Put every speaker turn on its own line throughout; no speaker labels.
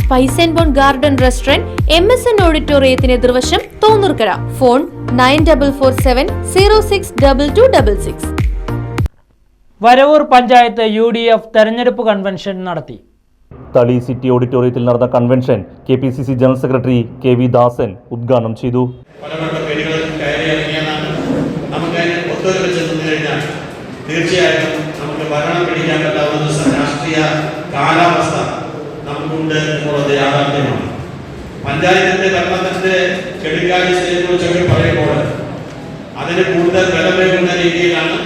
Spice and bone garden restaurant M S N ഓഡിറ്റോറിയത്തിന് എതിർവശം Thonnoorkara. Phone nine double four seven zero six double two double six.
Varavoor panchayat U D F തെരഞ്ഞെടുപ്പ് convention നടത്തി.
Thali city ഓഡിറ്റോറിയത്തിൽ നടന്ന convention K P C C general secretary K V Dasan ഉദ്ഘാടനം ചെയ്തു.
തീർച്ചയായിട്ടും നമുക്ക് ഭരണം പിടിക്കാൻ പറ്റാവുന്ന രാഷ്ട്രീയ കാലാവസ്ഥ നമുക്കുണ്ട് എന്നുള്ളത് യാഥാർത്ഥ്യമാണ്. പഞ്ചായത്തിന്റെ ഭരണത്തിന്റെ ചെടിക്കാഴ്ചയെ കുറിച്ച് അവർ പറയുമ്പോൾ അതിന് കൂടുതൽ ബലമേകുന്ന രീതിയിലാണ്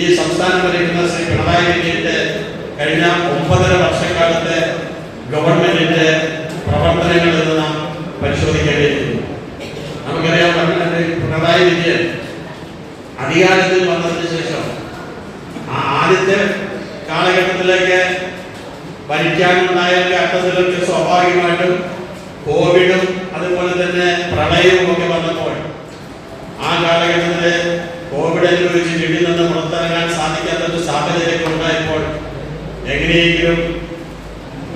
ഈ സംസ്ഥാനം ഭരിക്കുന്ന ശ്രീ പിണറായി വിജയന്റെ കഴിഞ്ഞ ഒമ്പതര വർഷക്കാലത്തെ ഗവൺമെന്റിന്റെ പ്രവർത്തനങ്ങൾ എന്ന് നാം പരിശോധിക്കേണ്ടിയിരിക്കുന്നു. നമുക്കറിയാം പിണറായി വിജയൻ അധികാരത്തിൽ വന്നതിന് ശേഷം ആദ്യത്തെ കാലഘട്ടത്തിലേക്ക് ഭരിക്കാനുണ്ടായ അർത്ഥത്തിലൊക്കെ സ്വാഭാവികമായിട്ടും കോവിഡും അതുപോലെ തന്നെ പ്രളയവും ഒക്കെ വന്നപ്പോൾ ആ കാലഘട്ടത്തിൽ കോവിഡ് അനുഭവിച്ച് വീട്ടിൽ നിന്ന് പുറത്തിറങ്ങാൻ സാധിക്കാത്ത ഒരു സാഹചര്യം ഉണ്ടായപ്പോൾ എങ്ങനെയെങ്കിലും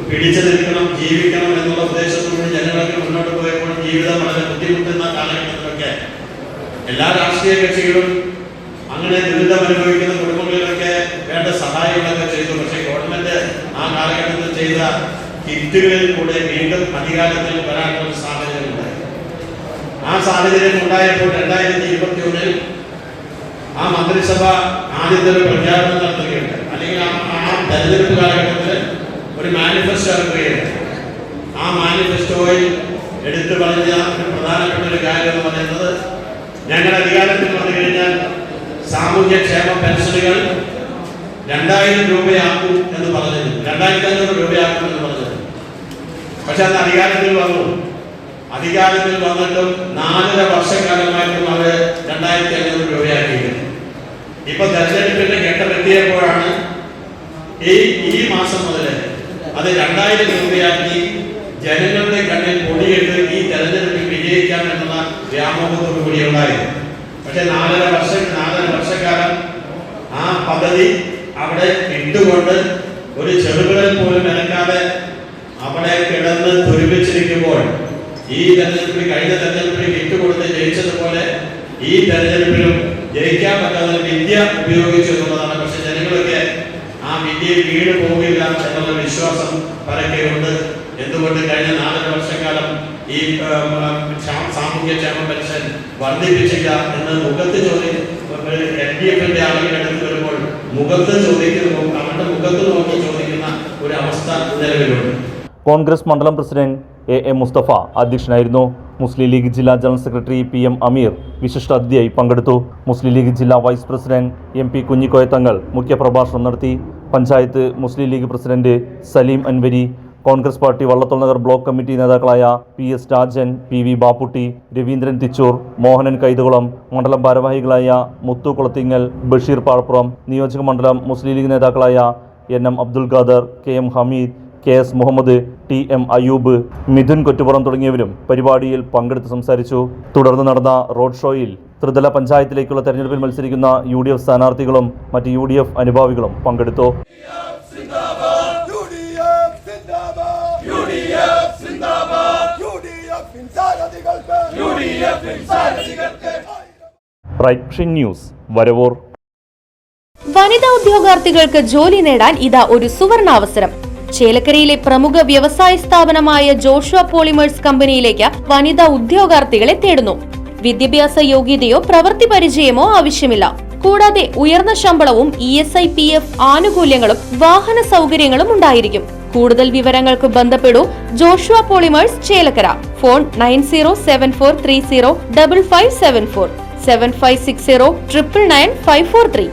പിടിച്ചു നിൽക്കണം ജീവിക്കണം എന്നുള്ള ഉദ്ദേശത്തോടുകൂടി ജനങ്ങളൊക്കെ മുന്നോട്ട് പോയപ്പോൾ ജീവിതം വളരെ ബുദ്ധിമുട്ടുന്ന കാലഘട്ടത്തിലൊക്കെ എല്ലാ രാഷ്ട്രീയ കക്ഷികളും അങ്ങനെ ദുരിതം അനുഭവിക്കുന്ന കുടുംബങ്ങളിലൊക്കെ വേണ്ട സഹായങ്ങളൊക്കെ ചെയ്തു പക്ഷേ ഗവൺമെന്റ് ആ കാലഘട്ടത്തിൽ ചെയ്ത ഹിറ്റുകളിൽ കൂടെ വീണ്ടും അധികാരത്തിൽ വരാനുള്ള സാഹചര്യം ഉണ്ടായി. ആ സാഹചര്യം ഉണ്ടായപ്പോൾ രണ്ടായിരത്തി ഇരുപത്തി ഒന്നിൽ ആ മന്ത്രിസഭ ആദ്യത്തെ ഒരു പ്രഖ്യാപനം നടത്തുകയുണ്ട് അല്ലെങ്കിൽ ആ തെരഞ്ഞെടുപ്പ് കാലഘട്ടത്തിൽ ഒരു മാനിഫെസ്റ്റോ ഇറക്കുകയുണ്ട് ആ മാനിഫെസ്റ്റോയിൽ എടുത്തു പറഞ്ഞ പ്രധാനപ്പെട്ട ഒരു കാര്യം എന്ന് പറയുന്നത് ഞങ്ങൾ അധികാരത്തിൽ വന്നു കഴിഞ്ഞാൽ സാമൂഹ്യക്ഷേമ പെൻഷനുകൾ രണ്ടായിരം രൂപയാക്കും എന്ന് പറഞ്ഞത്. രണ്ടായിരത്തി അഞ്ഞൂറ് രൂപയാക്കും എന്ന് പറഞ്ഞത്. പക്ഷെ അന്ന് അധികാരത്തിൽ വന്നു. അധികാരത്തിൽ വന്നിട്ടും നാലര വർഷക്കാലമായിട്ടും അവർ രണ്ടായിരത്തി അഞ്ഞൂറ് രൂപയാക്കിയിരുന്നു. ഇപ്പൊ തെരഞ്ഞെടുപ്പിന്റെ ഘട്ടമെത്തിയപ്പോഴാണ് ഈ ഈ മാസം മുതൽ അത് രണ്ടായിരം രൂപയാക്കി ജനങ്ങളുടെ കണ്ണിൽ പൊടിയിട്ട് ഈ തെരഞ്ഞെടുപ്പിൽ വിജയിക്കാം എന്നുള്ള വ്യാമോഹത്തോടു കൂടി ഉണ്ടായിരുന്നു. പക്ഷെ നാലര വർഷം നാലര വർഷക്കാലം ആ പദ്ധതി അവിടെ ഇട്ടുകൊണ്ട് ഒരു ചെറുകിടൽ പോലും ഇറക്കാതെ അവിടെ കിടന്ന് തുരുപിച്ചിരിക്കുമ്പോൾ ഈ തെരഞ്ഞെടുപ്പിൽ കഴിഞ്ഞ തെരഞ്ഞെടുപ്പിൽ ഇട്ടുകൊടുത്ത് ജയിച്ചതുപോലെ ഈ തെരഞ്ഞെടുപ്പിലും ജയിക്കാൻ പറ്റാത്ത വിദ്യ ഉപയോഗിച്ചു എന്നുള്ളതാണ്. പക്ഷെ ജനങ്ങളൊക്കെ ആ വിദ്യയിൽ വീണ് പോകില്ല എന്നുള്ള വിശ്വാസം പരക്കെയുണ്ട്. എന്തുകൊണ്ട് കഴിഞ്ഞ നാലര വർഷക്കാലം ഈ സാമൂഹ്യ ക്ഷേമ പെൻഷൻ വർദ്ധിപ്പിച്ചില്ല എന്ന് മുഖത്ത് ചോദ്യം എൽ ഡി എഫിന്റെ ആളുകളുടെ മുഖത്ത് ചോദിക്കുന്നു മുഖത്ത് നോക്കി ചോദിക്കുന്ന ഒരു അവസ്ഥ നിലവിലുണ്ട്.
കോൺഗ്രസ് മണ്ഡലം പ്രസിഡന്റ് എ എ മുസ്തഫ അധ്യക്ഷനായിരുന്നു. മുസ്ലിം ലീഗ് ജില്ലാ general secretary P M Ameer വിശിഷ്ട അതിഥിയായി പങ്കെടുത്തു. മുസ്ലിം ലീഗ് ജില്ലാ vice president M P Kunhikoya Thangal മുഖ്യപ്രഭാഷണം നടത്തി. Panchayat Muslim League president Saleem Anwari Congress party Vallathol Nagar block committee നേതാക്കളായ P S Rajan P V Bapputty Raveendran Thichur Mohanan Kaithakulam മണ്ഡലം ഭാരവാഹികളായ മുത്തു കുളത്തിങ്ങൽ ബഷീർ പാഴപ്പുറം നിയോജക മണ്ഡലം മുസ്ലിം ലീഗ് നേതാക്കളായ N M Abdul Khader K M Hameed K S Muhammad T M Ayoob Mithun Kottupuram തുടങ്ങിയവരും പരിപാടിയിൽ പങ്കെടുത്ത് സംസാരിച്ചു. തുടർന്ന് നടന്ന റോഡ് ഷോയിൽ ത്രിതല പഞ്ചായത്തിലേക്കുള്ള തെരഞ്ഞെടുപ്പിൽ മത്സരിക്കുന്ന യു ഡി എഫ് സ്ഥാനാർത്ഥികളും മറ്റ് യു ഡി എഫ് അനുഭാവികളും പങ്കെടുത്തു. Right news Varavoor.
വനിതാ ഉദ്യോഗാർത്ഥികൾക്ക് ജോലി നേടാൻ ഇതാ ഒരു സുവർണാവസരം. ചേലക്കരയിലെ പ്രമുഖ വ്യവസായ സ്ഥാപനമായ ജോഷുവ പോളിമേഴ്സ് കമ്പനിയിലേക്ക് വനിതാ ഉദ്യോഗാർത്ഥികളെ തേടുന്നു. വിദ്യാഭ്യാസ യോഗ്യതയോ പ്രവൃത്തി പരിചയമോ ആവശ്യമില്ല. കൂടാതെ ഉയർന്ന ശമ്പളവും E S I P F ആനുകൂല്യങ്ങളും വാഹന സൗകര്യങ്ങളും ഉണ്ടായിരിക്കും. കൂടുതൽ വിവരങ്ങൾക്ക് ബന്ധപ്പെടൂ Joshua polymers Chelakkara. Phone nine zero seven four three zero double five seven four. Seven five six zero triple nine five four three.